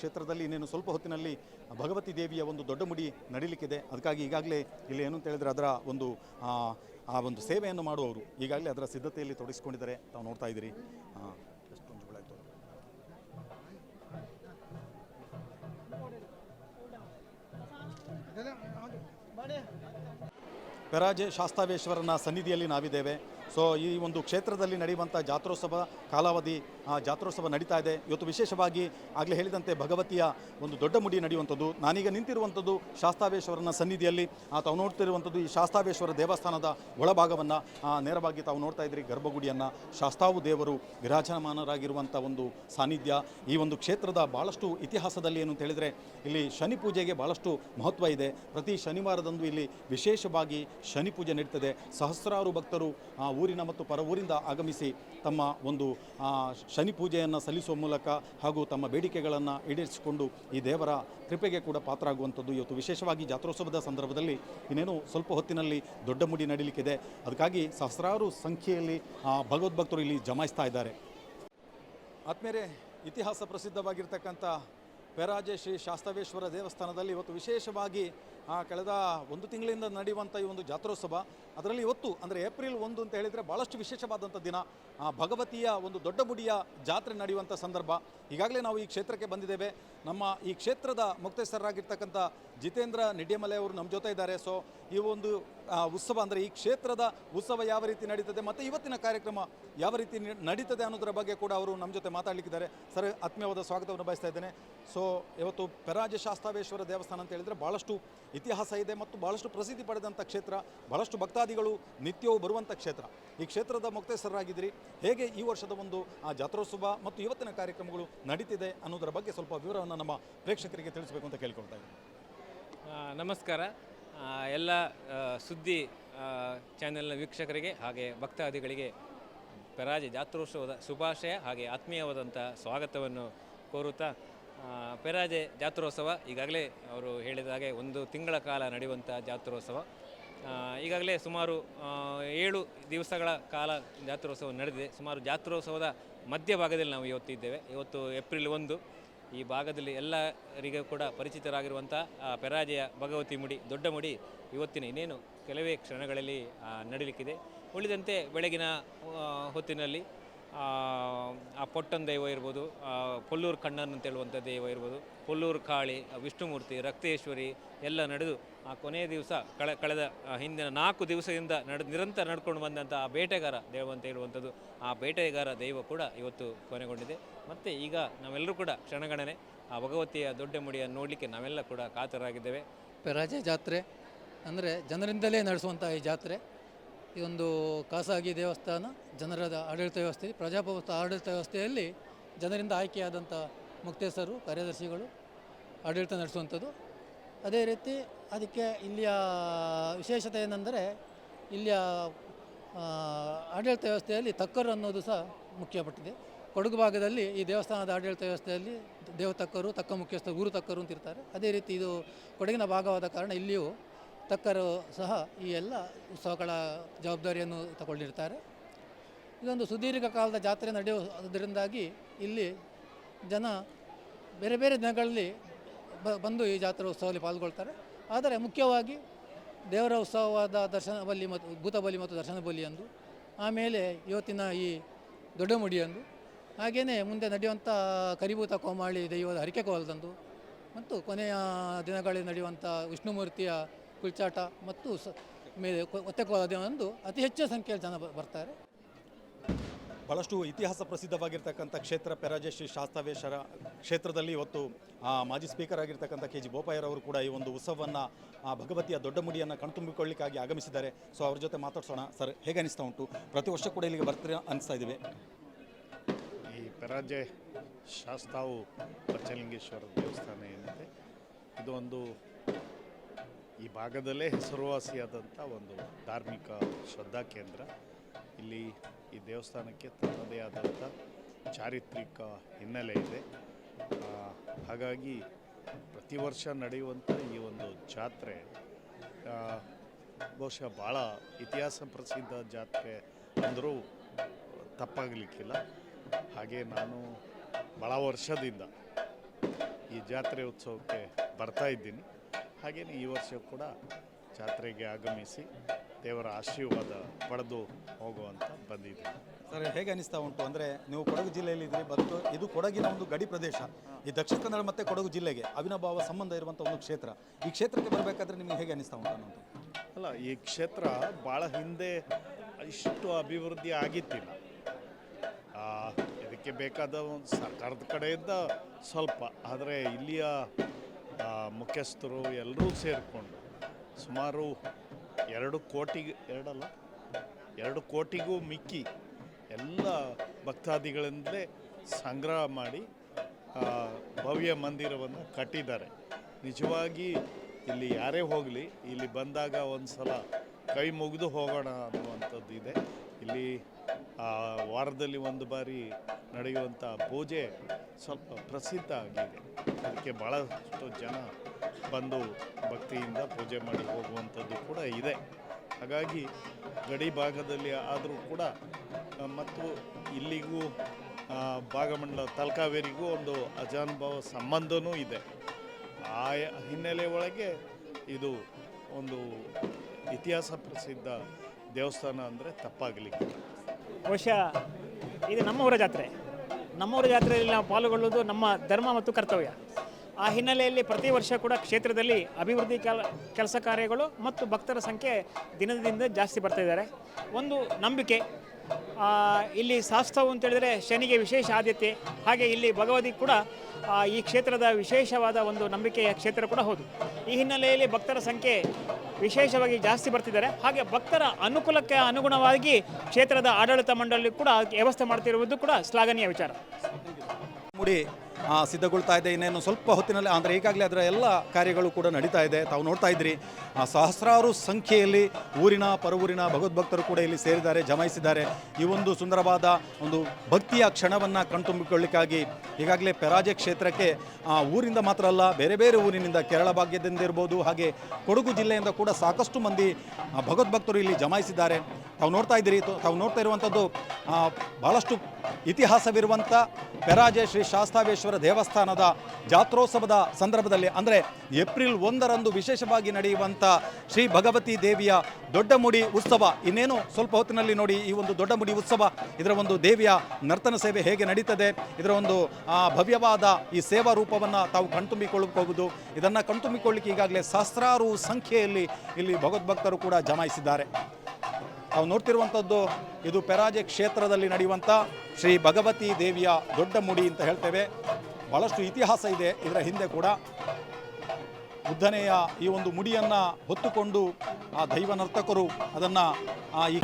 ಕ್ಷೇತ್ರದಲ್ಲಿ ಇನ್ನೇನು ಸ್ವಲ್ಪ ಹೊತ್ತಿನಲ್ಲಿ ಭಗವತಿ ದೇವಿಯ ಒಂದು ದೊಡ್ಡ ಮುಡಿ ನಡೀಲಿಕ್ಕಿದೆ. ಅದಕ್ಕಾಗಿ ಈಗಾಗಲೇ ಇಲ್ಲಿ ಏನು ಅಂತ ಹೇಳಿದ್ರೆ ಅದರ ಒಂದು ಆ, ಒಂದು ಸೇವೆಯನ್ನು ಮಾಡುವವರು ಈಗಾಗಲೇ ಅದರ ಸಿದ್ಧತೆಯಲ್ಲಿ ತೊಡಗಿಸ್ಕೊಂಡಿದ್ದಾರೆ. ತಾವು ನೋಡ್ತಾ ಇದ್ದೀರಿ. ಪೆರಾಜೆ ಶಾಸ್ತಾವೇಶ್ವರನ ಸನ್ನಿಧಿಯಲ್ಲಿ ನಾವಿದ್ದೇವೆ. ಸೊ ಈ ಒಂದು ಕ್ಷೇತ್ರದಲ್ಲಿ ನಡೆಯುವಂಥ ಜಾತ್ರೋತ್ಸವ ಕಾಲಾವಧಿ ಜಾತ್ರೋತ್ಸವ ನಡೀತಾ ಇದೆ. ಇವತ್ತು ವಿಶೇಷವಾಗಿ ಆಗಲೇ ಹೇಳಿದಂತೆ ಭಗವತಿಯ ಒಂದು ದೊಡ್ಡ ಮುಡಿ ನಡೆಯುವಂಥದ್ದು. ನಾನೀಗ ನಿಂತಿರುವಂಥದ್ದು ಶಾಸ್ತಾವೇಶ್ವರನ ಸನ್ನಿಧಿಯಲ್ಲಿ. ತಾವು ನೋಡ್ತಿರುವಂಥದ್ದು ಈ ಶಾಸ್ತಾವೇಶ್ವರ ದೇವಸ್ಥಾನದ ಒಳಭಾಗವನ್ನು. ನೇರವಾಗಿ ತಾವು ನೋಡ್ತಾ ಇದ್ರಿ ಗರ್ಭಗುಡಿಯನ್ನು. ಶಾಸ್ತಾವು ದೇವರು ವಿರಾಜಮಾನರಾಗಿರುವಂಥ ಒಂದು ಸಾನ್ನಿಧ್ಯ. ಈ ಒಂದು ಕ್ಷೇತ್ರದ ಭಾಳಷ್ಟು ಇತಿಹಾಸದಲ್ಲಿ ಏನು ಅಂತ ಹೇಳಿದರೆ, ಇಲ್ಲಿ ಶನಿ ಪೂಜೆಗೆ ಭಾಳಷ್ಟು ಮಹತ್ವ ಇದೆ. ಪ್ರತಿ ಶನಿವಾರದಂದು ಇಲ್ಲಿ ವಿಶೇಷವಾಗಿ ಶನಿ ಪೂಜೆ ನಡೀತದೆ. ಸಹಸ್ರಾರು ಭಕ್ತರು ಊರಿನ ಮತ್ತು ಪರ ಊರಿಂದ ಆಗಮಿಸಿ ತಮ್ಮ ಒಂದು ಶನಿ ಪೂಜೆಯನ್ನು ಸಲ್ಲಿಸುವ ಮೂಲಕ ಹಾಗೂ ತಮ್ಮ ಬೇಡಿಕೆಗಳನ್ನು ಈಡೇರಿಸಿಕೊಂಡು ಈ ದೇವರ ಕೃಪೆಗೆ ಕೂಡ ಪಾತ್ರರಾಗುವಂಥದ್ದು. ಇವತ್ತು ವಿಶೇಷವಾಗಿ ಜಾತ್ರೋತ್ಸವದ ಸಂದರ್ಭದಲ್ಲಿ ಇನ್ನೇನು ಸ್ವಲ್ಪ ಹೊತ್ತಿನಲ್ಲಿ ದೊಡ್ಡ ಮುಡಿ ನಡೀಲಿಕ್ಕಿದೆ. ಅದಕ್ಕಾಗಿ ಸಹಸ್ರಾರು ಸಂಖ್ಯೆಯಲ್ಲಿ ಭಗವದ್ಭಕ್ತರು ಇಲ್ಲಿ ಜಮಾಯಿಸ್ತಾ ಇದ್ದಾರೆ. ಆತ್ಮೇಲೆ ಇತಿಹಾಸ ಪ್ರಸಿದ್ಧವಾಗಿರ್ತಕ್ಕಂಥ ಪೆರಾಜೆ ಶ್ರೀ ಶಾಸ್ತವೇಶ್ವರ ದೇವಸ್ಥಾನದಲ್ಲಿ ಇವತ್ತು ವಿಶೇಷವಾಗಿ ಕಳೆದ ಒಂದು ತಿಂಗಳಿಂದ ನಡೆಯುವಂಥ ಈ ಒಂದು ಜಾತ್ರೋತ್ಸವ, ಅದರಲ್ಲಿ ಇವತ್ತು, ಅಂದರೆ ಏಪ್ರಿಲ್ ಒಂದು ಅಂತ ಹೇಳಿದರೆ ಭಾಳಷ್ಟು ವಿಶೇಷವಾದಂಥ ದಿನ. ಭಗವತಿಯ ಒಂದು ದೊಡ್ಡ ಬುಡಿಯ ಜಾತ್ರೆ ನಡೆಯುವಂಥ ಸಂದರ್ಭ. ಈಗಾಗಲೇ ನಾವು ಈ ಕ್ಷೇತ್ರಕ್ಕೆ ಬಂದಿದ್ದೇವೆ. ನಮ್ಮ ಈ ಕ್ಷೇತ್ರದ ಮುಕ್ತೇಶ್ವರರಾಗಿರ್ತಕ್ಕಂಥ ಜಿತೇಂದ್ರ ನಿಡ್ಯಮಲೆ ಅವರು ನಮ್ಮ ಜೊತೆ ಇದ್ದಾರೆ. ಸೊ ಈ ಒಂದು ಉತ್ಸವ, ಅಂದರೆ ಈ ಕ್ಷೇತ್ರದ ಉತ್ಸವ ಯಾವ ರೀತಿ ನಡೀತದೆ, ಮತ್ತು ಇವತ್ತಿನ ಕಾರ್ಯಕ್ರಮ ಯಾವ ರೀತಿ ನಡೀತದೆ ಅನ್ನೋದರ ಬಗ್ಗೆ ಕೂಡ ಅವರು ನಮ್ಮ ಜೊತೆ ಮಾತಾಡಲಿಕ್ಕಿದ್ದಾರೆ. ಸರ್ ಆತ್ಮೀಯವಾದ ಸ್ವಾಗತವನ್ನು ಬಯಸ್ತಾ ಇದ್ದೇನೆ. ಸೊ ಇವತ್ತು ಪೆರಾಜ ಶಾಸ್ತಾವೇಶ್ವರ ದೇವಸ್ಥಾನ ಅಂತ ಹೇಳಿದರೆ ಭಾಳಷ್ಟು ಇತಿಹಾಸ ಇದೆ ಮತ್ತು ಬಹಳಷ್ಟು ಪ್ರಸಿದ್ಧಿ ಪಡೆದಂಥ ಕ್ಷೇತ್ರ, ಬಹಳಷ್ಟು ಭಕ್ತಾದಿಗಳು ನಿತ್ಯವೂ ಬರುವಂಥ ಕ್ಷೇತ್ರ. ಈ ಕ್ಷೇತ್ರದ ಮುಕ್ತೇಸರಾಗಿದ್ದೀರಿ ಹೇಗೆ ಈ ವರ್ಷದ ಒಂದು, ಆ, ಜಾತ್ರೋತ್ಸವ ಮತ್ತು ಇವತ್ತಿನ ಕಾರ್ಯಕ್ರಮಗಳು ನಡೀತಿದೆ ಅನ್ನೋದರ ಬಗ್ಗೆ ಸ್ವಲ್ಪ ವಿವರವನ್ನು ನಮ್ಮ ಪ್ರೇಕ್ಷಕರಿಗೆ ತಿಳಿಸಬೇಕು ಅಂತ ಕೇಳ್ಕೊಳ್ತಾ ನಮಸ್ಕಾರ. ಎಲ್ಲ ಸುದ್ದಿ ಚಾನೆಲ್ನ ವೀಕ್ಷಕರಿಗೆ ಹಾಗೆ ಭಕ್ತಾದಿಗಳಿಗೆ ಪರಾಜ ಜಾತ್ರೋತ್ಸವದ ಶುಭಾಶಯ ಹಾಗೆ ಆತ್ಮೀಯವಾದಂಥ ಸ್ವಾಗತವನ್ನು ಕೋರುತ್ತಾ ಪೆರಾಜೆ ಜಾತ್ರೋತ್ಸವ ಈಗಾಗಲೇ ಅವರು ಹೇಳಿದ ಹಾಗೆ ಒಂದು ತಿಂಗಳ ಕಾಲ ನಡೆಯುವಂಥ ಜಾತ್ರೋತ್ಸವ. ಈಗಾಗಲೇ ಸುಮಾರು ಏಳು ದಿವಸಗಳ ಕಾಲ ಜಾತ್ರೋತ್ಸವ ನಡೆದಿದೆ. ಸುಮಾರು ಜಾತ್ರೋತ್ಸವದ ಮಧ್ಯಭಾಗದಲ್ಲಿ ನಾವು ಇವತ್ತು ಇದ್ದೇವೆ ಇವತ್ತು ಏಪ್ರಿಲ್ ಒಂದು, ಈ ಭಾಗದಲ್ಲಿ ಎಲ್ಲರಿಗೂ ಕೂಡ ಪರಿಚಿತರಾಗಿರುವಂಥ ಪೆರಾಜೆಯ ಭಗವತಿ ಮುಡಿ, ದೊಡ್ಡ ಮುಡಿ ಇವತ್ತಿನ ಇನ್ನೇನು ಕೆಲವೇ ಕ್ಷಣಗಳಲ್ಲಿ ನಡೀಲಿಕ್ಕಿದೆ. ಉಳಿದಂತೆ ಬೆಳಗಿನ ಹೊತ್ತಿನಲ್ಲಿ ಆ, ಪೊಟ್ಟನ ದೈವ ಇರ್ಬೋದು ಕೊಲ್ಲೂರು ಕಣ್ಣನ್ ಅಂತ ಹೇಳುವಂಥ ದೈವ ಇರ್ಬೋದು ಕೊಲ್ಲೂರು ಕಾಳಿ ವಿಷ್ಣುಮೂರ್ತಿ ರಕ್ತೇಶ್ವರಿ ಎಲ್ಲ ನಡೆದು ಆ ಕೊನೆಯ ದಿವಸ ಕಳೆ ಕಳೆದ ಹಿಂದಿನ ನಾಲ್ಕು ದಿವಸದಿಂದ ನಡೆ ನಿರಂತರ ನಡ್ಕೊಂಡು ಬಂದಂಥ ಆ ಬೇಟೆಗಾರ ದೇವ ಅಂತ ಹೇಳುವಂಥದ್ದು ಆ ಬೇಟೆಗಾರ ದೈವ ಕೂಡ ಇವತ್ತು ಕೊನೆಗೊಂಡಿದೆ. ಮತ್ತು ಈಗ ನಾವೆಲ್ಲರೂ ಕೂಡ ಕ್ಷಣಗಣನೆ ಆ ಭಗವತಿಯ ದೊಡ್ಡ ಮುಡಿಯನ್ನು ನೋಡಲಿಕ್ಕೆ ನಾವೆಲ್ಲ ಕೂಡ ಕಾತರಾಗಿದ್ದೇವೆ. ರಜೆ ಜಾತ್ರೆ ಅಂದರೆ ಜನರಿಂದಲೇ ನಡೆಸುವಂಥ ಈ ಜಾತ್ರೆ. ಈ ಒಂದು ಖಾಸಗಿ ದೇವಸ್ಥಾನ ಜನರ ಆಡಳಿತ ವ್ಯವಸ್ಥೆ, ಪ್ರಜಾಪ್ರಭುತ್ವ ಆಡಳಿತ ವ್ಯವಸ್ಥೆಯಲ್ಲಿ ಜನರಿಂದ ಆಯ್ಕೆಯಾದಂಥ ಮುಕ್ತೇಸರು, ಕಾರ್ಯದರ್ಶಿಗಳು ಆಡಳಿತ ನಡೆಸುವಂಥದ್ದು. ಅದೇ ರೀತಿ ಅದಕ್ಕೆ ಇಲ್ಲಿಯ ವಿಶೇಷತೆ ಏನೆಂದರೆ, ಇಲ್ಲಿಯ ಆಡಳಿತ ವ್ಯವಸ್ಥೆಯಲ್ಲಿ ತಕ್ಕರು ಅನ್ನೋದು ಸಹ ಮುಖ್ಯಪಟ್ಟಿದೆ ಕೊಡಗು ಭಾಗದಲ್ಲಿ ಈ ದೇವಸ್ಥಾನದ ಆಡಳಿತ ವ್ಯವಸ್ಥೆಯಲ್ಲಿ ದೇವತಕ್ಕರು, ತಕ್ಕ ಮುಖ್ಯಸ್ಥ ಊರು ತಕ್ಕರು ಅಂತಿರ್ತಾರೆ ಅದೇ ರೀತಿ ಇದು ಕೊಡಗಿನ ಭಾಗವಾದ ಕಾರಣ ಇಲ್ಲಿಯೂ ತಕ್ಕರು ಸಹ ಈ ಎಲ್ಲ ಉತ್ಸವಗಳ ಜವಾಬ್ದಾರಿಯನ್ನು ತಗೊಂಡಿರ್ತಾರೆ ಇದೊಂದು ಸುದೀರ್ಘ ಕಾಲದ ಜಾತ್ರೆ ನಡೆಯುವುದರಿಂದಾಗಿ ಇಲ್ಲಿ ಜನ ಬೇರೆ ಬೇರೆ ದಿನಗಳಲ್ಲಿ ಬಂದು ಈ ಜಾತ್ರೆ ಉತ್ಸವದಲ್ಲಿ ಪಾಲ್ಗೊಳ್ತಾರೆ. ಆದರೆ ಮುಖ್ಯವಾಗಿ ದೇವರ ಉತ್ಸವವಾದ ದರ್ಶನ ಬಲಿ ಮತ್ತು ಭೂತಬಲಿ ಮತ್ತು ದರ್ಶನ ಬಲಿ ಎಂದು ಆಮೇಲೆ ಇವತ್ತಿನ ಈ ದೊಡ್ಡ ಮುಡಿಯಂದು ಹಾಗೆಯೇ ಮುಂದೆ ನಡೆಯುವಂಥ ಕರಿಭೂತ ಕೋಮಾಳಿ ದೈವದ ಹರಿಕೆ ಕೋಲದಂದು ಮತ್ತು ಕೊನೆಯ ದಿನಗಳಲ್ಲಿ ನಡೆಯುವಂಥ ವಿಷ್ಣುಮೂರ್ತಿಯ ಕುಳ್ಚಾಟ ಮತ್ತು ಸ ಮೇಲೆ ಒತ್ತೆ ಅತಿ ಹೆಚ್ಚಿನ ಸಂಖ್ಯೆಯಲ್ಲಿ ಜನ ಬ- ಬರ್ತಾರೆ. ಬಹಳಷ್ಟು ಇತಿಹಾಸ ಪ್ರಸಿದ್ಧವಾಗಿರ್ತಕ್ಕಂಥ ಕ್ಷೇತ್ರ ಪೆರಾಜಶ್ರೀ ಶಾಸ್ತಾವೇಶರ ಶಾಸ್ತಾವೇಶ್ವರ ಕ್ಷೇತ್ರದಲ್ಲಿ ಇವತ್ತು ಆ, ಮಾಜಿ ಸ್ಪೀಕರ್ ಆಗಿರ್ತಕ್ಕಂಥ ಕೆ ಜಿ ಬೋಪಯ್ಯರವರು ಕೂಡ ಈ ಒಂದು ಉತ್ಸವವನ್ನು ಭಗವತಿಯ ದೊಡ್ಡ ಮುಡಿಯನ್ನು ಕಣ್ತುಂಬಿಕೊಳ್ಳಿಕ್ಕಾಗಿ ಆಗಮಿಸಿದ್ದಾರೆ. ಸೊ ಅವ್ರ ಜೊತೆ ಮಾತಾಡ್ಸೋಣ. ಸರ್ ಹೇಗೆ ಅನಿಸ್ತಾ ಉಂಟು? ಪ್ರತಿ ವರ್ಷ ಕೂಡ ಇಲ್ಲಿಗೆ ಬರ್ತೀರಾ ಅನಿಸ್ತಾ ಇದ್ದೀವಿ ಈ ಪೆರಾಜೆ ಶಾಸ್ತಾವು ಪಚಲಿಂಗೇಶ್ವರ ದೇವಸ್ಥಾನ ಏನಿದೆ ಇದು ಒಂದು ಈ ಭಾಗದಲ್ಲೇ ಹೆಸರುವಾಸಿಯಾದಂಥ ಒಂದು ಧಾರ್ಮಿಕ ಶ್ರದ್ಧಾ ಕೇಂದ್ರ. ಇಲ್ಲಿ ಈ ದೇವಸ್ಥಾನಕ್ಕೆ ತನ್ನದೇ ಆದಂಥ ಚಾರಿತ್ರಿಕ ಹಿನ್ನೆಲೆ ಇದೆ. ಹಾಗಾಗಿ ಪ್ರತಿ ವರ್ಷ ನಡೆಯುವಂಥ ಈ ಒಂದು ಜಾತ್ರೆ ಬಹುಶಃ ಭಾಳ ಇತಿಹಾಸ ಪ್ರಸಿದ್ಧ ಜಾತ್ರೆ ಅಂದರೂ ತಪ್ಪಾಗಲಿಕ್ಕಿಲ್ಲ. ಹಾಗೆ ನಾನು ಭಾಳ ವರ್ಷದಿಂದ ಈ ಜಾತ್ರೆ ಉತ್ಸವಕ್ಕೆ ಬರ್ತಾ ಇದ್ದೀನಿ. ಹಾಗೆಯೇ ಈ ವರ್ಷ ಕೂಡ ಜಾತ್ರೆಗೆ ಆಗಮಿಸಿ ದೇವರ ಆಶೀರ್ವಾದ ಪಡೆದು ಹೋಗುವಂತ ಬಂದಿದೆ. ಸರ್ ಹೇಗೆ ಅನಿಸ್ತಾ ಉಂಟು ಅಂದರೆ ನೀವು ಕೊಡಗು ಜಿಲ್ಲೆಯಲ್ಲಿ ಇದ್ರಿ ಬಂದು ಇದು ಕೊಡಗಿನ ಒಂದು ಗಡಿ ಪ್ರದೇಶ. ಈ ದಕ್ಷಿಣ ಕನ್ನಡ ಮತ್ತು ಕೊಡಗು ಜಿಲ್ಲೆಗೆ ಅವಿನಾಭಾವ ಸಂಬಂಧ ಇರುವಂಥ ಒಂದು ಕ್ಷೇತ್ರ. ಈ ಕ್ಷೇತ್ರಕ್ಕೆ ಬರಬೇಕಾದ್ರೆ ನಿಮಗೆ ಹೇಗೆ ಅನಿಸ್ತಾ ಉಂಟು ಅನ್ನೋದು? ಅಲ್ಲ ಈ ಕ್ಷೇತ್ರ ಭಾಳ ಹಿಂದೆ ಇಷ್ಟು ಅಭಿವೃದ್ಧಿ ಆಗಿತ್ತಿಲ್ಲ. ಇದಕ್ಕೆ ಬೇಕಾದ ಒಂದು ಸರ್ಕಾರದ ಕಡೆಯಿಂದ ಸ್ವಲ್ಪ ಆದರೆ ಇಲ್ಲಿಯ ಮುಖ್ಯಸ್ಥರು ಎಲ್ಲರೂ ಸೇರಿಕೊಂಡು ಸುಮಾರು ಎರಡು ಕೋಟಿ, ಎರಡಲ್ಲ, ಎರಡು ಕೋಟಿಗೂ ಮಿಕ್ಕಿ ಎಲ್ಲ ಭಕ್ತಾದಿಗಳಿಂದಲೇ ಸಂಗ್ರಹ ಮಾಡಿ ಭವ್ಯ ಮಂದಿರವನ್ನು ಕಟ್ಟಿದ್ದಾರೆ. ನಿಜವಾಗಿ ಇಲ್ಲಿ ಯಾರೇ ಹೋಗಲಿ, ಇಲ್ಲಿ ಬಂದಾಗ ಒಂದು ಸಲ ಕೈ ಮುಗಿದು ಹೋಗೋಣ ಅನ್ನುವಂಥದ್ದು ಇದೆ. ಇಲ್ಲಿ ವಾರದಲ್ಲಿ ಒಂದು ಬಾರಿ ನಡೆಯುವಂಥ ಪೂಜೆ ಸ್ವಲ್ಪ ಪ್ರಸಿದ್ಧ ಆಗಿದೆ. ಅದಕ್ಕೆ ಭಾಳಷ್ಟು ಜನ ಬಂದು ಭಕ್ತಿಯಿಂದ ಪೂಜೆ ಮಾಡಿ ಹೋಗುವಂಥದ್ದು ಕೂಡ ಇದೆ. ಹಾಗಾಗಿ ಗಡಿ ಭಾಗದಲ್ಲಿ ಆದರೂ ಕೂಡ ಮತ್ತು ಇಲ್ಲಿಗೂ ಭಾಗಮಂಡಲ ತಲಕಾವೇರಿಗೂ ಒಂದು ಅಜಾನುಭಾವ ಸಂಬಂಧವೂ ಇದೆ. ಆ ಹಿನ್ನೆಲೆ ಒಳಗೆ ಇದು ಒಂದು ಇತಿಹಾಸ ಪ್ರಸಿದ್ಧ ದೇವಸ್ಥಾನ ಅಂದರೆ ತಪ್ಪಾಗಲಿಕ್ಕೆ. ಬಹುಶಃ ಇದು ನಮ್ಮ ಊರ ಜಾತ್ರೆ. ನಮ್ಮವರ ಜಾತ್ರೆಯಲ್ಲಿ ನಾವು ಪಾಲ್ಗೊಳ್ಳುವುದು ನಮ್ಮ ಧರ್ಮ ಮತ್ತು ಕರ್ತವ್ಯ. ಆ ಹಿನ್ನೆಲೆಯಲ್ಲಿ ಪ್ರತಿ ವರ್ಷ ಕೂಡ ಕ್ಷೇತ್ರದಲ್ಲಿ ಅಭಿವೃದ್ಧಿ ಕೆಲ, ಕೆಲಸ ಕಾರ್ಯಗಳು ಮತ್ತು ಭಕ್ತರ ಸಂಖ್ಯೆ ದಿನದಿಂದ ಜಾಸ್ತಿ ಬರ್ತಾ ಇದ್ದಾರೆ. ಒಂದು ನಂಬಿಕೆ ಇಲ್ಲಿ ಶಾಸ್ತ್ರವು ಅಂತೇಳಿದರೆ ಶನಿಗೆ ವಿಶೇಷ ಆದ್ಯತೆ. ಹಾಗೆ ಇಲ್ಲಿ ಭಗವತಿ ಕೂಡ ಈ ಕ್ಷೇತ್ರದ ವಿಶೇಷವಾದ ಒಂದು ನಂಬಿಕೆಯ ಕ್ಷೇತ್ರ ಕೂಡ ಹೌದು. ಈ ಹಿನ್ನೆಲೆಯಲ್ಲಿ ಭಕ್ತರ ಸಂಖ್ಯೆ ವಿಶೇಷವಾಗಿ ಜಾಸ್ತಿ ಬರ್ತಿದ್ದಾರೆ. ಹಾಗೆ ಭಕ್ತರ ಅನುಕೂಲಕ್ಕೆ ಅನುಗುಣವಾಗಿ ಕ್ಷೇತ್ರದ ಆಡಳಿತ ಮಂಡಳಿ ಕೂಡ ವ್ಯವಸ್ಥೆ ಮಾಡ್ತಿರುವುದು ಕೂಡ ಶ್ಲಾಘನೀಯ ವಿಚಾರ. ಮುಡಿ ಸಿದ್ಧಗೊಳ್ತಾ ಇದೆ. ಇನ್ನೇನು ಸ್ವಲ್ಪ ಹೊತ್ತಿನಲ್ಲಿ ಅಂದರೆ ಈಗಾಗಲೇ ಅದರ ಎಲ್ಲ ಕಾರ್ಯಗಳು ಕೂಡ ನಡೀತಾ ಇದೆ. ತಾವು ನೋಡ್ತಾ ಇದ್ರಿ ಆ, ಸಹಸ್ರಾರು ಸಂಖ್ಯೆಯಲ್ಲಿ ಊರಿನ ಪರವೂರಿನ ಭಗವದ್ಭಕ್ತರು ಕೂಡ ಇಲ್ಲಿ ಸೇರಿದ್ದಾರೆ ಜಮಾಯಿಸಿದ್ದಾರೆ. ಈ ಒಂದು ಸುಂದರವಾದ ಒಂದು ಭಕ್ತಿಯ ಕ್ಷಣವನ್ನು ಕಣ್ತುಂಬಿಕೊಳ್ಳಿಕ್ಕಾಗಿ ಈಗಾಗಲೇ ಪೆರಾಜೆ ಕ್ಷೇತ್ರಕ್ಕೆ ಊರಿಂದ ಮಾತ್ರ ಅಲ್ಲ ಬೇರೆ ಬೇರೆ ಊರಿನಿಂದ ಕೇರಳ ಭಾಗ್ಯದಿಂದ ಇರ್ಬೋದು ಹಾಗೆ ಕೊಡಗು ಜಿಲ್ಲೆಯಿಂದ ಕೂಡ ಸಾಕಷ್ಟು ಮಂದಿ ಭಗವದ್ಭಕ್ತರು ಇಲ್ಲಿ ಜಮಾಯಿಸಿದ್ದಾರೆ. ತಾವು ನೋಡ್ತಾ ಇದ್ದೀರಿ ತಾವು ನೋಡ್ತಾ ಇರುವಂಥದ್ದು ಭಾಳಷ್ಟು ಇತಿಹಾಸವಿರುವಂಥ ಪೆರಾಜೆ ಶ್ರೀ ಶಾಸ್ತಾವೇಶ್ವರ ದೇವಸ್ಥಾನದ ಜಾತ್ರೋತ್ಸವದ ಸಂದರ್ಭದಲ್ಲಿ, ಅಂದರೆ ಏಪ್ರಿಲ್ ಒಂದರಂದು ವಿಶೇಷವಾಗಿ ನಡೆಯುವಂಥ ಶ್ರೀ ಭಗವತಿ ದೇವಿಯ ದೊಡ್ಡ ಮುಡಿ ಉತ್ಸವ. ಇನ್ನೇನು ಸ್ವಲ್ಪ ಹೊತ್ತಿನಲ್ಲಿ ನೋಡಿ ಈ ಒಂದು ದೊಡ್ಡ ಮುಡಿ ಉತ್ಸವ, ಇದರ ಒಂದು ದೇವಿಯ ನರ್ತನ ಸೇವೆ ಹೇಗೆ ನಡೀತದೆ, ಇದರ ಒಂದು ಭವ್ಯವಾದ ಈ ಸೇವಾ ರೂಪವನ್ನು ತಾವು ಕಣ್ತುಂಬಿಕೊಳ್ಳಬಹುದು. ಇದನ್ನು ಕಣ್ತುಂಬಿಕೊಳ್ಳಿಕ್ಕೆ ಈಗಾಗಲೇ ಸಹಸ್ರಾರು ಸಂಖ್ಯೆಯಲ್ಲಿ ಇಲ್ಲಿ ಭಗವದ್ಭಕ್ತರು ಕೂಡ ಜಮಾಯಿಸಿದ್ದಾರೆ. ನಾವು ನೋಡ್ತಿರುವಂಥದ್ದು ಇದು ಪೆರಾಜೆ ಕ್ಷೇತ್ರದಲ್ಲಿ ನಡೆಯುವಂಥ ಶ್ರೀ ಭಗವತಿ ದೇವಿಯ ದೊಡ್ಡ ಮುಡಿ ಅಂತ ಹೇಳ್ತೇವೆ. ಭಾಳಷ್ಟು ಇತಿಹಾಸ ಇದೆ ಇದರ ಹಿಂದೆ ಕೂಡ. ಬುದ್ಧನೆಯ ಈ ಒಂದು ಮುಡಿಯನ್ನು ಹೊತ್ತುಕೊಂಡು ಆ ದೈವ ನರ್ತಕರು ಅದನ್ನು ಈ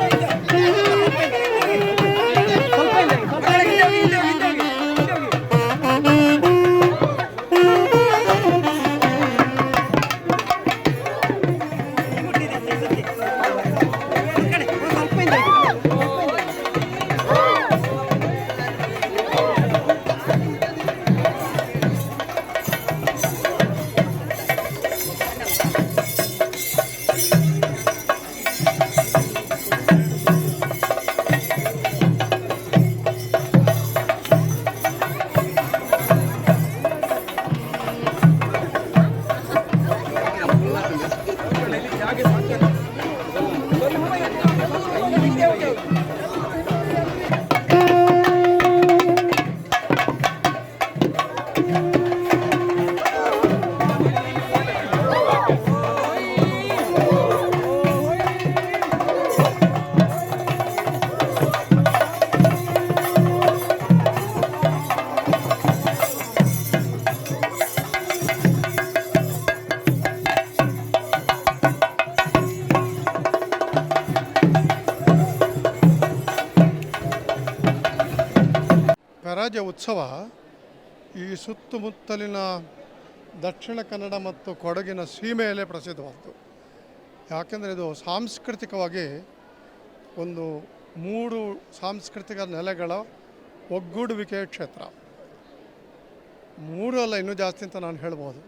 ಉತ್ಸವ ಈ ಸುತ್ತಮುತ್ತಲಿನ ದಕ್ಷಿಣ ಕನ್ನಡ ಮತ್ತು ಕೊಡಗಿನ ಸೀಮೆಯಲ್ಲೇ ಪ್ರಸಿದ್ಧವಾದ್ದು. ಯಾಕೆಂದರೆ ಇದು ಸಾಂಸ್ಕೃತಿಕವಾಗಿ ಒಂದು ಮೂರು ಸಾಂಸ್ಕೃತಿಕ ನೆಲೆಗಳ ಒಗ್ಗೂಡುವಿಕೆಯ ಕ್ಷೇತ್ರ. ಮೂರು ಅಲ್ಲ, ಇನ್ನೂ ಜಾಸ್ತಿ ಅಂತ ನಾನು ಹೇಳ್ಬೋದು.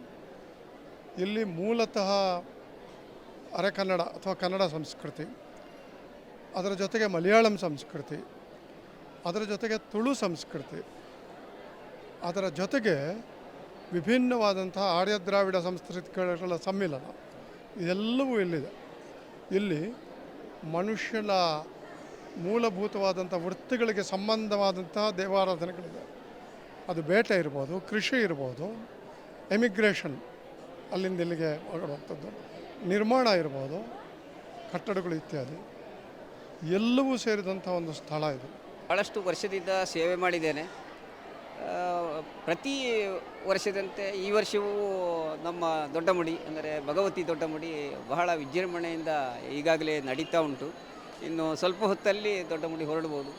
ಇಲ್ಲಿ ಮೂಲತಃ ಅರೆಕನ್ನಡ ಅಥವಾ ಕನ್ನಡ ಸಂಸ್ಕೃತಿ, ಅದರ ಜೊತೆಗೆ ಮಲಯಾಳಂ ಸಂಸ್ಕೃತಿ, ಅದರ ಜೊತೆಗೆ ತುಳು ಸಂಸ್ಕೃತಿ ಅದರ ಜೊತೆಗೆ ವಿಭಿನ್ನವಾದಂತಹ ಆರ್ಯ ದ್ರಾವಿಡ ಸಂಸ್ಕೃತಿಗಳ ಸಮ್ಮಿಲನ. ಇದೆಲ್ಲವೂ ಇಲ್ಲಿದೆ. ಇಲ್ಲಿ ಮನುಷ್ಯನ ಮೂಲಭೂತವಾದಂಥ ವೃತ್ತಿಗಳಿಗೆ ಸಂಬಂಧವಾದಂತಹ ದೇವಾರಾಧನೆಗಳಿದೆ. ಅದು ಬೇಟೆ ಇರ್ಬೋದು, ಕೃಷಿ ಇರ್ಬೋದು, ಎಮಿಗ್ರೇಷನ್ ಅಲ್ಲಿಂದ ಇಲ್ಲಿಗೆ ಹೊರಡುವಂಥದ್ದು ನಿರ್ಮಾಣ ಇರ್ಬೋದು, ಕಟ್ಟಡಗಳು ಇತ್ಯಾದಿ. ಎಲ್ಲವೂ ಸೇರಿದಂಥ ಒಂದು ಸ್ಥಳ ಇದು. ಬಹಳಷ್ಟು ವರ್ಷದಿಂದ ಸೇವೆ ಮಾಡಿದ್ದೇನೆ. ಪ್ರತಿ ವರ್ಷದಂತೆ ಈ ವರ್ಷವೂ ನಮ್ಮ ದೊಡ್ಡಮುಡಿ, ಅಂದರೆ ಭಗವತಿ ದೊಡ್ಡಮುಡಿ ಬಹಳ ವಿಜೃಂಭಣೆಯಿಂದ ಈಗಾಗಲೇ ನಡೀತಾ ಉಂಟು. ಇನ್ನು ಸ್ವಲ್ಪ ಹೊತ್ತಲ್ಲಿ ದೊಡ್ಡಮುಡಿ ಹೊರಡ್ಬೋದು.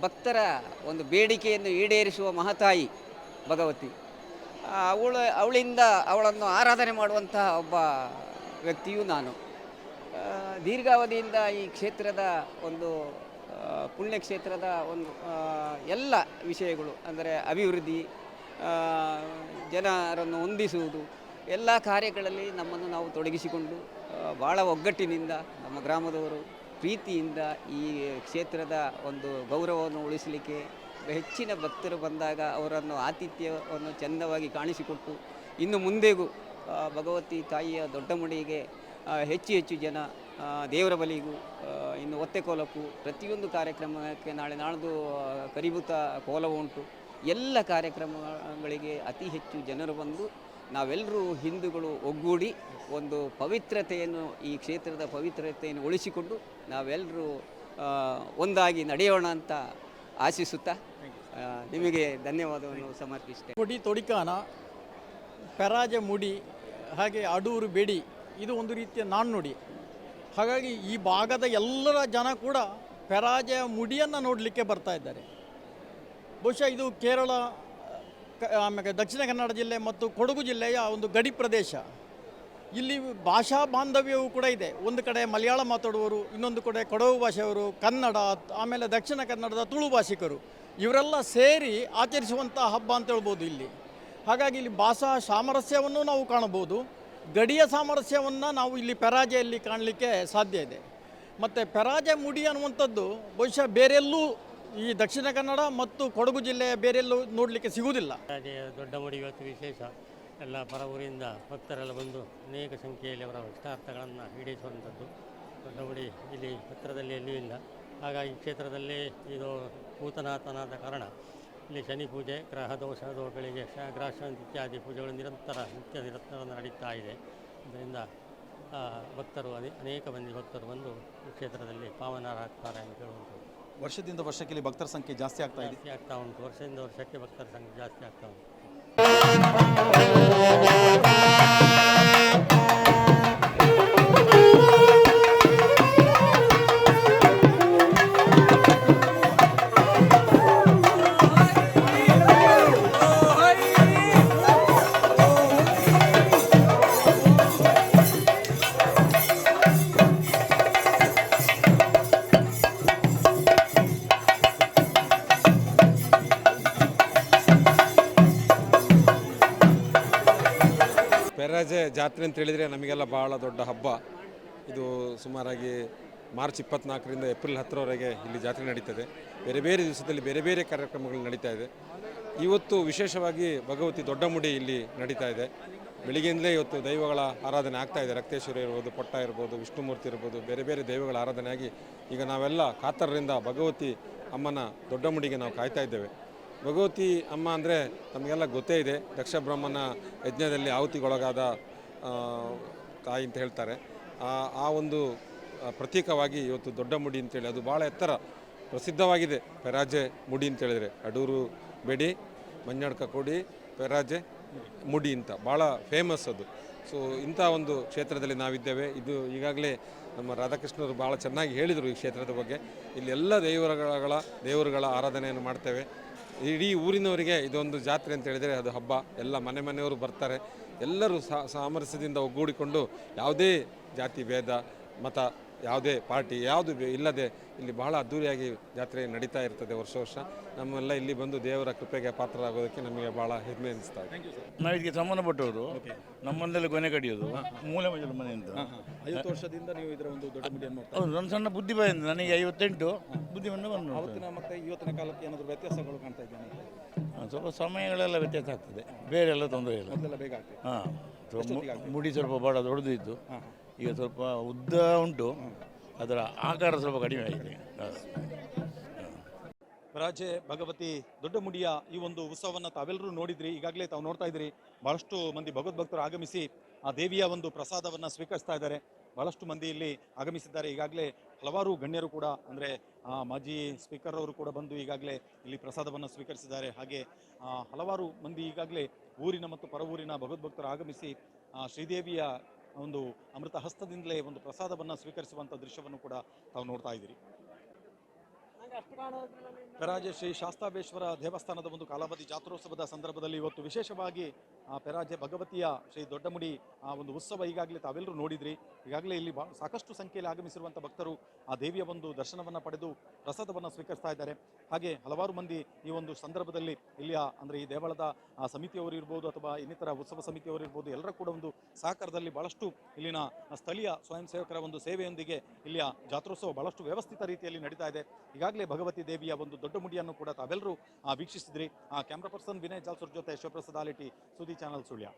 ಭಕ್ತರ ಒಂದು ಬೇಡಿಕೆಯನ್ನು ಈಡೇರಿಸುವ ಮಹತಾಯಿ ಭಗವತಿ. ಅವಳು ಅವಳ, ಅವಳಿಂದ ಅವಳನ್ನು ಆರಾಧನೆ ಮಾಡುವಂತಹ ಒಬ್ಬ ವ್ಯಕ್ತಿಯೂ ನಾನು. ದೀರ್ಘಾವಧಿಯಿಂದ ಈ ಕ್ಷೇತ್ರದ ಒಂದು ಪುಣ್ಯಕ್ಷೇತ್ರದ ಒಂದು ಎಲ್ಲ ವಿಷಯಗಳು, ಅಂದರೆ ಅಭಿವೃದ್ಧಿ ಜನರನ್ನು ಹೊಂದಿಸುವುದು ಎಲ್ಲ ಕಾರ್ಯಗಳಲ್ಲಿ ನಮ್ಮನ್ನು ನಾವು ತೊಡಗಿಸಿಕೊಂಡು ಭಾಳ ಒಗ್ಗಟ್ಟಿನಿಂದ, ನಮ್ಮ ಗ್ರಾಮದವರು ಪ್ರೀತಿಯಿಂದ ಈ ಕ್ಷೇತ್ರದ ಒಂದು ಗೌರವವನ್ನು ಉಳಿಸಲಿಕ್ಕೆ, ಹೆಚ್ಚಿನ ಭಕ್ತರು ಬಂದಾಗ ಅವರನ್ನು ಆತಿಥ್ಯವನ್ನು ಚೆಂದವಾಗಿ ಕಾಣಿಸಿಕೊಟ್ಟು, ಇನ್ನು ಮುಂದೆಗೂ ಭಗವತಿ ತಾಯಿಯ ದೊಡ್ಡ ಮುಡಿಗೆ ಹೆಚ್ಚು ಹೆಚ್ಚು ಜನ ದೇವರ ಬಲಿಗೂ ಇನ್ನು ಒತ್ತೆ ಕೋಲಕ್ಕೂ, ಪ್ರತಿಯೊಂದು ಕಾರ್ಯಕ್ರಮಕ್ಕೆ ನಾಳೆ ನಾಳ್ದು ಕರಿಭೂತ ಕೋಲ ಉಂಟು. ಎಲ್ಲ ಕಾರ್ಯಕ್ರಮಗಳಿಗೆ ಅತಿ ಹೆಚ್ಚು ಜನರು ಬಂದು ನಾವೆಲ್ಲರೂ ಹಿಂದೂಗಳು ಒಗ್ಗೂಡಿ ಒಂದು ಪವಿತ್ರತೆಯನ್ನು, ಈ ಕ್ಷೇತ್ರದ ಪವಿತ್ರತೆಯನ್ನು ಉಳಿಸಿಕೊಂಡು ನಾವೆಲ್ಲರೂ ಒಂದಾಗಿ ನಡೆಯೋಣ ಅಂತ ಆಶಿಸುತ್ತಾ ನಿಮಗೆ ಧನ್ಯವಾದವನ್ನು ಸಮರ್ಪಿಸ್ತೇನೆ. ಕೊಡಿ ತೊಡಿಕಾನ, ಪೆರಾಜ ಮುಡಿ, ಹಾಗೆ ಅಡೂರು ಬೆಡಿ, ಇದು ಒಂದು ರೀತಿಯ ನಾಣ್ಣುಡಿ. ಹಾಗಾಗಿ ಈ ಭಾಗದ ಎಲ್ಲರ ಜನ ಕೂಡ ಪರಾಜಯ ಮುಡಿಯನ್ನು ನೋಡಲಿಕ್ಕೆ ಬರ್ತಾ ಇದ್ದಾರೆ. ಬಹುಶಃ ಇದು ಕೇರಳ ಆಮೇಲೆ ದಕ್ಷಿಣ ಕನ್ನಡ ಜಿಲ್ಲೆ ಮತ್ತು ಕೊಡಗು ಜಿಲ್ಲೆಯ ಒಂದು ಗಡಿ ಪ್ರದೇಶ. ಇಲ್ಲಿ ಭಾಷಾ ಬಾಂಧವ್ಯವು ಕೂಡ ಇದೆ. ಒಂದು ಕಡೆ ಮಲಯಾಳ ಮಾತಾಡುವವರು, ಇನ್ನೊಂದು ಕಡೆ ಕೊಡಗು ಭಾಷೆಯವರು, ಕನ್ನಡ, ಆಮೇಲೆ ದಕ್ಷಿಣ ಕನ್ನಡದ ತುಳು ಭಾಷಿಕರು, ಇವರೆಲ್ಲ ಸೇರಿ ಆಚರಿಸುವಂಥ ಹಬ್ಬ ಅಂತ ಹೇಳ್ಬೋದು ಇಲ್ಲಿ. ಹಾಗಾಗಿ ಇಲ್ಲಿ ಭಾಷಾ ಸಾಮರಸ್ಯವನ್ನು ನಾವು ಕಾಣಬಹುದು. ಗಡಿಯ ಸಾಮರಸ್ಯವನ್ನು ನಾವು ಇಲ್ಲಿ ಪೆರಾಜೆಯಲ್ಲಿ ಕಾಣಲಿಕ್ಕೆ ಸಾಧ್ಯ ಇದೆ. ಮತ್ತು ಪೆರಾಜೆ ಮುಡಿ ಅನ್ನುವಂಥದ್ದು ಬಹುಶಃ ಬೇರೆಲ್ಲೂ ಈ ದಕ್ಷಿಣ ಕನ್ನಡ ಮತ್ತು ಕೊಡಗು ಜಿಲ್ಲೆಯ ಬೇರೆಲ್ಲೂ ನೋಡಲಿಕ್ಕೆ ಸಿಗುವುದಿಲ್ಲ. ಹಾಗೆ ದೊಡ್ಡ ಮುಡಿ ಇವತ್ತು ವಿಶೇಷ. ಎಲ್ಲ ಪರ ಊರಿಂದ ಭಕ್ತರೆಲ್ಲ ಬಂದು ಅನೇಕ ಸಂಖ್ಯೆಯಲ್ಲಿ ಅವರ ಇಷ್ಟಾರ್ಥಗಳನ್ನು ಈಡೇರಿಸುವಂಥದ್ದು ದೊಡ್ಡ ಮುಡಿ ಇಲ್ಲಿ ಹತ್ತಿರದಲ್ಲಿ ಎಲ್ಲೂ ಇಲ್ಲ. ಹಾಗಾಗಿ ಕ್ಷೇತ್ರದಲ್ಲಿ ಇದು ಭೂತನಾಥನಾದ ಕಾರಣ ಇಲ್ಲಿ ಶನಿ ಪೂಜೆ ಗ್ರಹ ದೋಷ ದೋಷಗಳಿಗೆ ಗ್ರಹಶಾಂತಿ ಇತ್ಯಾದಿ ಪೂಜೆಗಳು ನಿರಂತರ ನಿತ್ಯ ನಿರಂತರ ನಡೀತಾ ಇದೆ. ಇದರಿಂದ ಭಕ್ತರು ಅನೇ ಅನೇಕ ಮಂದಿ ಭಕ್ತರು ಬಂದು ಈ ಕ್ಷೇತ್ರದಲ್ಲಿ ಪಾವನರಾಗ್ತಾರೆ ಅಂತ ಹೇಳುವಂಥದ್ದು. ವರ್ಷದಿಂದ ವರ್ಷಕ್ಕೆ ಇಲ್ಲಿ ಭಕ್ತರ ಸಂಖ್ಯೆ ಜಾಸ್ತಿ ಆಗ್ತಾ ಇದೆ. ಜಾಸ್ತಿ ಆಗ್ತಾ ಉಂಟು. ವರ್ಷದಿಂದ ವರ್ಷಕ್ಕೆ ಭಕ್ತರ ಸಂಖ್ಯೆ ಜಾಸ್ತಿ ಆಗ್ತಾ ಉಂಟು. ಅಂತ ಹೇಳಿದರೆ ನಮಗೆಲ್ಲ ಭಾಳ ದೊಡ್ಡ ಹಬ್ಬ. ಇದು ಸುಮಾರಾಗಿ ಮಾರ್ಚ್ ಇಪ್ಪತ್ನಾಲ್ಕರಿಂದ ಏಪ್ರಿಲ್ ಹತ್ತರವರೆಗೆ ಇಲ್ಲಿ ಜಾತ್ರೆ ನಡೀತದೆ. ಬೇರೆ ಬೇರೆ ದಿವಸದಲ್ಲಿ ಬೇರೆ ಬೇರೆ ಕಾರ್ಯಕ್ರಮಗಳು ನಡೀತಾ ಇದೆ. ಇವತ್ತು ವಿಶೇಷವಾಗಿ ಭಗವತಿ ದೊಡ್ಡಮುಡಿ ಇಲ್ಲಿ ನಡೀತಾ ಇದೆ. ಬೆಳಿಗ್ಗೆಯಿಂದಲೇ ಇವತ್ತು ದೈವಗಳ ಆರಾಧನೆ ಆಗ್ತಾ ಇದೆ. ರಕ್ತೇಶ್ವರ ಇರ್ಬೋದು, ಪಟ್ಟ ಇರ್ಬೋದು, ವಿಷ್ಣುಮೂರ್ತಿ ಇರ್ಬೋದು, ಬೇರೆ ಬೇರೆ ದೈವಗಳ ಆರಾಧನೆ ಆಗಿ ಈಗ ನಾವೆಲ್ಲ ಕಾತರರಿಂದ ಭಗವತಿ ಅಮ್ಮನ ದೊಡ್ಡಮುಡಿಗೆ ನಾವು ಕಾಯ್ತಾ ಇದ್ದೇವೆ. ಭಗವತಿ ಅಮ್ಮ ಅಂದರೆ ನಮಗೆಲ್ಲ ಗೊತ್ತೇ ಇದೆ. ದಕ್ಷ ಬ್ರಹ್ಮನ ಯಜ್ಞದಲ್ಲಿ ಆಹುತಿಗೊಳಗಾದ ತಾಯಿ ಅಂತ ಹೇಳ್ತಾರೆ. ಆ ಒಂದು ಪ್ರತೀಕವಾಗಿ ಇವತ್ತು ದೊಡ್ಡ ಮುಡಿ ಅಂತೇಳಿ ಅದು ಭಾಳ ಎತ್ತರ ಪ್ರಸಿದ್ಧವಾಗಿದೆ. ಪೆರಾಜೆ ಮುಡಿ ಅಂತ ಹೇಳಿದರೆ. ಅಡೂರು ಬೆಡಿ ಮಂಜಾಡ್ಕ ಕೋಡಿ, ಪೆರಾಜೆ ಮುಡಿ ಅಂತ. ಭಾಳ ಫೇಮಸ್ ಅದು. ಸೊ ಇಂಥ ಒಂದು ಕ್ಷೇತ್ರದಲ್ಲಿ ನಾವಿದ್ದೇವೆ. ಇದು ಈಗಾಗಲೇ ನಮ್ಮ ರಾಧಾಕೃಷ್ಣರು ಭಾಳ ಚೆನ್ನಾಗಿ ಹೇಳಿದರು ಈ ಕ್ಷೇತ್ರದ ಬಗ್ಗೆ. ಇಲ್ಲಿ ಎಲ್ಲ ದೇವರುಗಳ ದೇವರುಗಳ ಆರಾಧನೆಯನ್ನು ಮಾಡ್ತೇವೆ. ಇಡೀ ಊರಿನವರಿಗೆ ಇದೊಂದು ಜಾತ್ರೆ ಅಂತ ಹೇಳಿದರೆ ಅದು ಹಬ್ಬ. ಎಲ್ಲ ಮನೆ ಮನೆಯವರು ಬರ್ತಾರೆ. ಎಲ್ಲರೂ ಸಾಮರಸ್ಯದಿಂದ ಒಗ್ಗೂಡಿಕೊಂಡು ಯಾವುದೇ ಜಾತಿ ಭೇದ ಮತ ಯಾವುದೇ ಪಾರ್ಟಿ ಯಾವುದು ಇಲ್ಲದೆ ಇಲ್ಲಿ ಬಹಳ ಅದ್ದೂರಿಯಾಗಿ ಜಾತ್ರೆ ನಡೀತಾ ಇರ್ತದೆ ವರ್ಷ ವರ್ಷ. ನಮ್ಮೆಲ್ಲ ಇಲ್ಲಿ ಬಂದು ದೇವರ ಕೃಪೆಗೆ ಪಾತ್ರರಾಗೋದಕ್ಕೆ ನಮಗೆ ಬಹಳ ಹೆಮ್ಮೆ ಅನಿಸ್ತಾ ಇದೆ. ನಾವು ಇದಕ್ಕೆ ಸಂಬಂಧಪಟ್ಟವರು ನಮ್ಮನ್ನೆಲ್ಲ ಕೊನೆ ಕಡಿಯೋದು. ಮೂಲೆ ಮಜಲು ಮನೆಯಿಂದ. ಐವತ್ತು ವರ್ಷದಿಂದ ನೀವು ಇದರ ಒಂದು ದೊಡ್ಡ ಹೌದು ನನ್ನ ಸಣ್ಣ ಬುದ್ಧಿ ಬಂದಿದೆ ನನಗೆ ಐವತ್ತೆಂಟು ಬುದ್ಧಿ ಬಂದು ಬಂದು ಅವತ್ತಿನ ಮತ್ತೆ ಇವತ್ತಿನ ಕಾಲಕ್ಕೆ ಏನಾದರೂ ವ್ಯತ್ಯಾಸಗಳು ಕಾಣ್ತಾ ಇದ್ದೇನೆ ಸ್ವಲ್ಪ ಸಮಯಗಳೆಲ್ಲ ವ್ಯತ್ಯಾಸ ಆಗ್ತದೆ. ಬೇರೆ ಎಲ್ಲ ತೊಂದರೆ ಇಲ್ಲ. ಮೊದಲೆಲ್ಲ ಬೇಗ ಆಗ್ತದೆ. ಹಾಂ ಮುಡಿ ಸ್ವಲ್ಪ ಭಾಳ ದೊಡ್ಡದು ಇತ್ತು ಈಗ ಸ್ವಲ್ಪ ಉದ್ದ ಉಂಟು. ಅದರ ಆಕಾರ ಸ್ವಲ್ಪ ಕಡಿಮೆ ಆಗಿದೆ. ರಾಜೆ ಭಗವತಿ ದೊಡ್ಡ ಮುಡಿಯ ಈ ಒಂದು ಉತ್ಸವವನ್ನು ತಾವೆಲ್ಲರೂ ನೋಡಿದ್ರಿ. ಈಗಾಗಲೇ ತಾವು ನೋಡ್ತಾ ಇದ್ದೀರಿ. ಬಹಳಷ್ಟು ಮಂದಿ ಭಗವದ್ಭಕ್ತರು ಆಗಮಿಸಿ ಆ ದೇವಿಯ ಒಂದು ಪ್ರಸಾದವನ್ನು ಸ್ವೀಕರಿಸ್ತಾ ಇದ್ದಾರೆ. ಬಹಳಷ್ಟು ಮಂದಿ ಇಲ್ಲಿ ಆಗಮಿಸಿದ್ದಾರೆ. ಈಗಾಗಲೇ ಹಲವಾರು ಗಣ್ಯರು ಕೂಡ, ಅಂದರೆ ಮಾಜಿ ಸ್ಪೀಕರ್ ಅವರು ಕೂಡ ಬಂದು ಈಗಾಗಲೇ ಇಲ್ಲಿ ಪ್ರಸಾದವನ್ನು ಸ್ವೀಕರಿಸಿದ್ದಾರೆ. ಹಾಗೆ ಹಲವಾರು ಮಂದಿ ಈಗಾಗಲೇ ಊರಿನ ಮತ್ತು ಪರವೂರಿನ ಭಗವದ್ಭಕ್ತರು ಆಗಮಿಸಿ ಶ್ರೀದೇವಿಯ ಒಂದು ಅಮೃತ ಹಸ್ತದಿಂದಲೇ ಒಂದು ಪ್ರಸಾದವನ್ನು ಸ್ವೀಕರಿಸುವಂಥ ದೃಶ್ಯವನ್ನು ಕೂಡ ತಾವು ನೋಡ್ತಾ ಇದ್ದೀರಿ. ಕರಾಜ ಶ್ರೀ ಶಾಸ್ತಾಬೇಶ್ವರ ದೇವಸ್ಥಾನದ ಒಂದು ಕಾಲಾವಧಿ ಜಾತ್ರೋತ್ಸವದ ಸಂದರ್ಭದಲ್ಲಿ ಇವತ್ತು ವಿಶೇಷವಾಗಿ ಪೆರಾಜೆ ಭಗವತಿಯ ಶ್ರೀ ದೊಡ್ಡಮುಡಿ, ಆ ಒಂದು ಉತ್ಸವ ಈಗಾಗಲೇ ತಾವೆಲ್ಲರೂ ನೋಡಿದ್ರಿ. ಈಗಾಗಲೇ ಇಲ್ಲಿ ಸಾಕಷ್ಟು ಸಂಖ್ಯೆಯಲ್ಲಿ ಆಗಮಿಸಿರುವಂಥ ಭಕ್ತರು ಆ ದೇವಿಯ ಒಂದು ದರ್ಶನವನ್ನು ಪಡೆದು ಪ್ರಸಾದವನ್ನು ಸ್ವೀಕರಿಸ್ತಾ ಇದ್ದಾರೆ. ಹಾಗೆ ಹಲವಾರು ಮಂದಿ ಈ ಒಂದು ಸಂದರ್ಭದಲ್ಲಿ ಇಲ್ಲಿಯ ಅಂದರೆ ಈ ದೇವಳದ ಆ ಸಮಿತಿಯವರು ಇರ್ಬೋದು ಅಥವಾ ಇನ್ನಿತರ ಉತ್ಸವ ಸಮಿತಿಯವರು ಇರ್ಬೋದು, ಎಲ್ಲರೂ ಕೂಡ ಒಂದು ಸಹಕಾರದಲ್ಲಿ ಬಹಳಷ್ಟು ಇಲ್ಲಿನ ಸ್ಥಳೀಯ ಸ್ವಯಂ ಸೇವಕರ ಒಂದು ಸೇವೆಯೊಂದಿಗೆ ಇಲ್ಲಿಯ ಜಾತ್ರೋತ್ಸವ ಬಹಳಷ್ಟು ವ್ಯವಸ್ಥಿತ ರೀತಿಯಲ್ಲಿ ನಡೀತಾ ಇದೆ. ಈಗಾಗಲೇ ಭಗವತಿ ದೇವಿಯ ಒಂದು ದೊಡ್ಡ ಮುಡಿಯನ್ನು ಕೂಡ ತಾವೆಲ್ಲರೂ ವೀಕ್ಷಿಸಿದ್ರಿ. ಆ, ಕ್ಯಾಮ್ರಾ ಪರ್ಸನ್ ವಿನಯ್ ಜಾಲ್ಸೂರ್ ಜೊತೆ ಶಿವಪ್ರಸಾದ್ ಆಲಿಟಿ ടി ചാനൽ സുളിയ